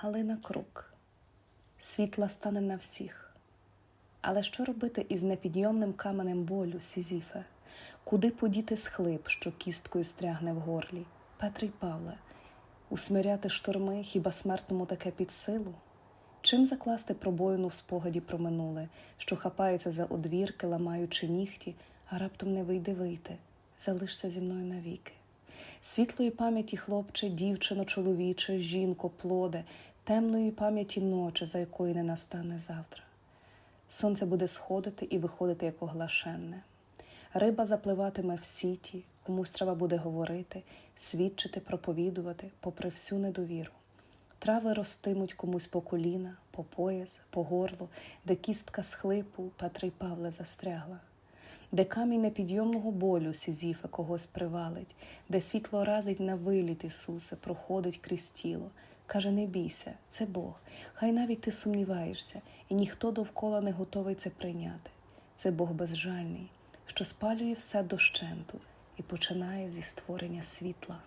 Галина Крук. Світла стане на всіх. Але що робити із непідйомним каменем болю, Сізіфе? Куди подіти схлип, що кісткою стрягне в горлі? Петре й Павле, усмиряти шторми хіба смертному таке під силу? Чим закласти пробоїну в спогаді про минуле, що хапається за одвірки, ламаючи нігті, а раптом не вийде вийти, залишся зі мною навіки. Світлої пам'яті хлопче, дівчино, чоловіче, жінко, плоде, темної пам'яті ночі, за якої не настане завтра. Сонце буде сходити і виходити як оглашенне. Риба запливатиме в сіті, комусь треба буде говорити, свідчити, проповідувати, попри всю недовіру. Трави ростимуть комусь по коліна, по пояс, по горло, де кістка схлипу Петри Павле застрягла, де камінь непідйомного болю Сізіфа когось привалить, де світло разить на виліт Ісуса, проходить крізь тіло. Каже, не бійся, це Бог. Хай навіть ти сумніваєшся, і ніхто довкола не готовий це прийняти. Це Бог безжальний, що спалює все дощенту і починає зі створення світла.